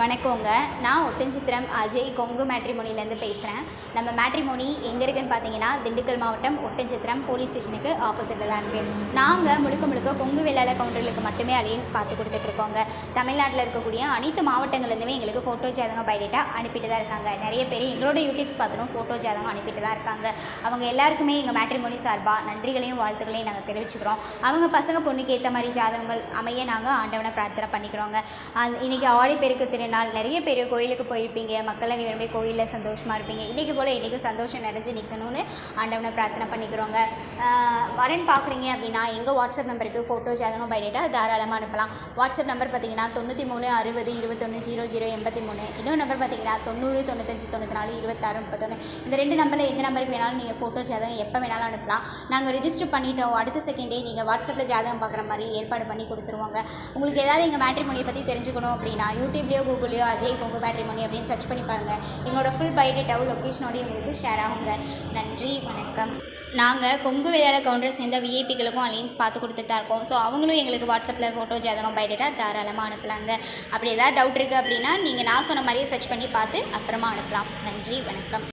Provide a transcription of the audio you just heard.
வணக்கங்க. நான் ஒட்டன்சித்திரம் அஜய் கொங்கு மேட்ரிமோனிலேருந்து பேசுகிறேன் நம்ம மேட்ரிமோனி எங்கே இருக்குன்னு பார்த்தீங்கன்னா திண்டுக்கல் மாவட்டம் ஒட்டஞ்சித்திரம் போலீஸ் ஸ்டேஷனுக்கு ஆப்போசிட்டில் தான் இருக்குது நாங்கள் முழுக்க முழுக்க கொங்கு வேளாள கவுண்டர்களுக்கு மட்டுமே அலையன்ஸ் பார்த்து கொடுத்துட்ருக்கோங்க தமிழ்நாட்டில் இருக்கக்கூடிய அனைத்து மாவட்டங்கள்லேருந்துமே எங்களுக்கு ஃபோட்டோ ஜாதகம் பைடேட்டா அனுப்பிட்டு தான் இருக்காங்க. நிறைய பேர் எங்களோட யூடியூப்ஸ் பார்த்துட்டும் ஃபோட்டோ ஜாதகம் அனுப்பிட்டு தான் இருக்காங்க. அவங்க எல்லாருக்குமே எங்கள் மேட்ரிமோனி சார்பாக நன்றிகளையும் வாழ்த்துக்களையும் நாங்கள் தெரிவிச்சுக்கிறோம். அவங்க பசங்க பொண்ணுக்கு ஏற்ற மாதிரி ஜாதகங்கள் அமைய நாங்கள் ஆண்டவனை பிரார்த்தனை பண்ணிக்கிறோங்க. அந் இன்றைக்கி ஆடிப்பெருக்கு நாள் நிறைய பேர் கோயிலுக்கு போயிருப்பீங்க. மக்கள் அனைவருமே கோயிலில் சந்தோஷமாக இருப்பீங்க. இன்றைக்கி போல் இன்றைக்கி சந்தோஷம் நிறைஞ்சு நிற்கணும்னு ஆண்டவனை பிரார்த்தனை பண்ணிக்கிறோங்க. வரன் பார்க்குறீங்க அப்படின்னா எங்கள் வாட்ஸ்அப் நம்பருக்கு ஃபோட்டோ ஜாதகம் பைடேட்டா தாராளமாக அனுப்பலாம். வாட்ஸ்அப் நம்பர் பார்த்தீங்கன்னா தொண்ணூற்றி மூணு அறுபது இருபத்தொன்று ஜீரோ ஜீரோ எண்பத்தி மூணு இன்னொரு நம்பர் பார்த்தீங்கன்னா தொண்ணூறு தொண்ணூத்தஞ்சு தொண்ணூற்றி நாலு இருபத்தாறு முப்பத்தொன்று இந்த ரெண்டு நம்பரில் எந்த நம்பருக்கு வேணாலும் நீங்கள் ஃபோட்டோ ஜாதகம் எப்போ வேணாலும் அனுப்பலாம். நாங்கள் ரிஜிஸ்டர் பண்ணிட்டோம். அடுத்த செகண்டே நீங்கள் வாட்ஸ்அப்பில் ஜாதகம் பார்க்குற மாதிரி ஏற்பாடு பண்ணி கொடுத்துருவோங்க. உங்களுக்கு ஏதாவது எங்கள் மேட்ரிமோனியை பற்றி தெரிஞ்சுக்கணும் அப்படின்னா யூடியூப்லேயோ கூகுள்லையோ அஜய் கொங்கு பேட்ரிமோனி அப்படின்னு சர்ச் பண்ணி பாருங்கள் எங்களோட ஃபுல் பயோடேட்டாவும் லொக்கேஷனோடய உங்களுக்கு ஷேர் ஆகுங்க நன்றி வணக்கம். நாங்கள் கொங்கு வேளாள கவுண்டரை சேர்ந்த விஐபிகளுக்கும் அலைன்ஸ் பார்த்து கொடுத்துட்டு தான் இருக்கோம். ஸோ அவங்களும் எங்களுக்கு வாட்ஸ்அப்பில் ஃபோட்டோ ஜாதகம் பயோடேட்டா தாராளமாக அனுப்பலாங்க அப்படி ஏதாவது டவுட் இருக்குது அப்படின்னா நீங்கள் நான் சொன்ன மாதிரியே சர்ச் பண்ணி பார்த்து அப்புறமா அனுப்பலாம். நன்றி வணக்கம்.